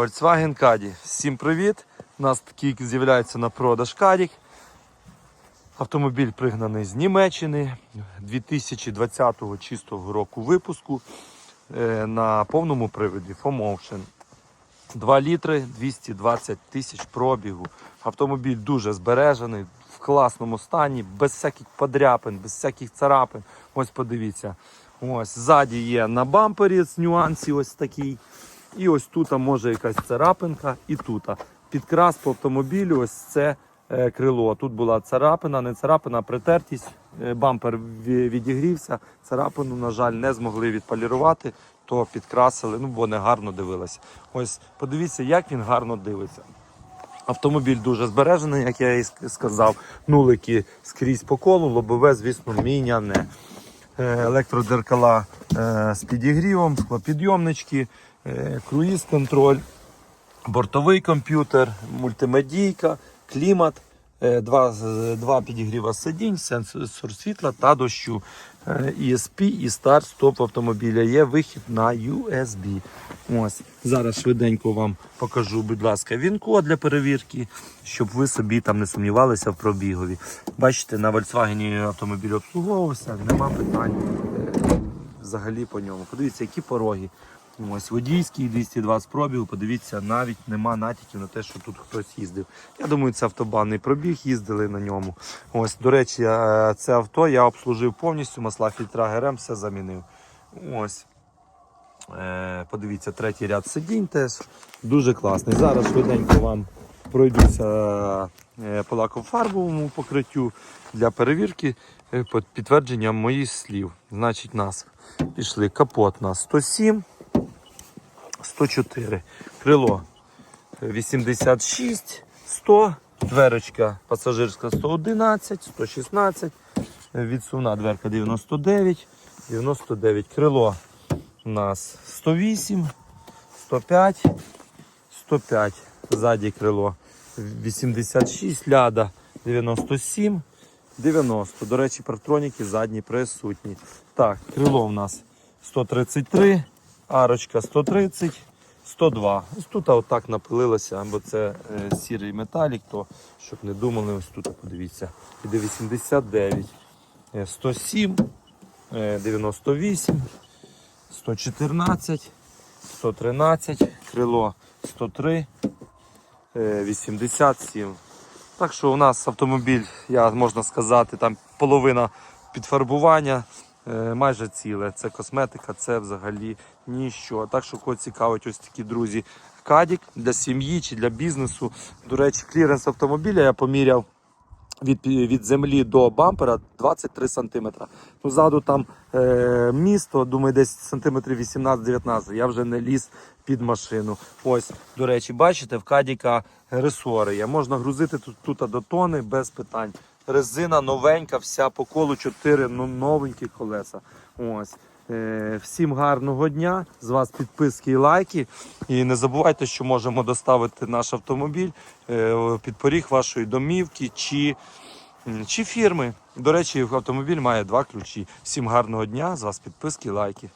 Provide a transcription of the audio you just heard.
Volkswagen Caddy. Всім привіт! У нас такий з'являється на продаж Caddy. Автомобіль пригнаний з Німеччини 2020 чистого року випуску е, на повному приводі 4Motion. 2 літри 220 тисяч пробігу. Автомобіль дуже збережений, в класному стані, без всяких подряпин, без всяких царапин. Ось подивіться. Ось ззаді є на бампері з нюансів ось такий. І ось тут може якась царапинка, і тут. Підкрас по автомобілю, ось це е, крило. Тут була царапина, не царапина, а притертість. Е, Бампер відігрівся. Царапину, на жаль, не змогли відполірувати, то підкрасили, ну бо не гарно дивилося. Ось подивіться, як він гарно дивиться. Автомобіль дуже збережений, як я і сказав. Нулики скрізь по колу, лобове, звісно, міняне. Е, Електродзеркала е, з підігрівом, склопідйомнички, е, круїз-контроль, бортовий комп'ютер, мультимедійка, клімат, е, два, два підігріва сидінь, сенсор світла та дощу. Е, ESP і старт стоп автомобіля. Є вихід на USB. Ось зараз швиденько вам покажу, будь ласка, він-код для перевірки, щоб ви собі там не сумнівалися в пробігові. Бачите, на Volkswagen автомобіль обслуговувався, нема питань взагалі по ньому. Подивіться, які пороги. Ось водійський 220 пробігу, подивіться, навіть нема натяків на те, що тут хтось їздив. Я думаю, це автобанний пробіг, їздили на ньому. Ось, до речі, е, це авто я обслужив повністю, масла фільтра ГРМ, все замінив. Ось. Е, Подивіться, третій ряд сидінь теж дуже класний. Зараз швиденько вам пройдуся е, по лакофарбовому покриттю для перевірки під підтвердженням моїх слів. Значить, нас пішли капот на 107, 104, крило 86, 100, дверочка пасажирська 111, 116, е, відсувна дверка 99, 99, крило у нас 108, 105, 105, ззаді крило 86, ляда 97, 90. До речі, партроніки задні присутні. Так, крило у нас 133, арочка 130, 102. Ось тут отак напилилося, бо це е, сірий металік, то щоб не думали, ось тут подивіться. Іде 89, е, 107, е, 98, 114, 113, крило 103, е, 87. Так що у нас автомобіль, я можна сказати, там половина підфарбування е, майже ціле. Це косметика, це взагалі ніщо. Так що кого цікавить ось такі друзі. Кадік для сім'ї чи для бізнесу. До речі, кліренс автомобіля я поміряв від, від землі до бампера 23 см. Ну, ззаду там е, місто, думаю, десь сантиметрів 18-19. Я вже не ліз під машину. Ось, до речі, бачите, в Кадіка ресори є. Можна грузити тут, тут до тони без питань. Резина новенька, вся по колу 4 ну, новенькі колеса. Ось. Е, Всім гарного дня. З вас підписки і лайки. І не забувайте, що можемо доставити наш автомобіль е, під поріг вашої домівки чи, чи фірми. До речі, автомобіль має два ключі. Всім гарного дня. З вас підписки і лайки.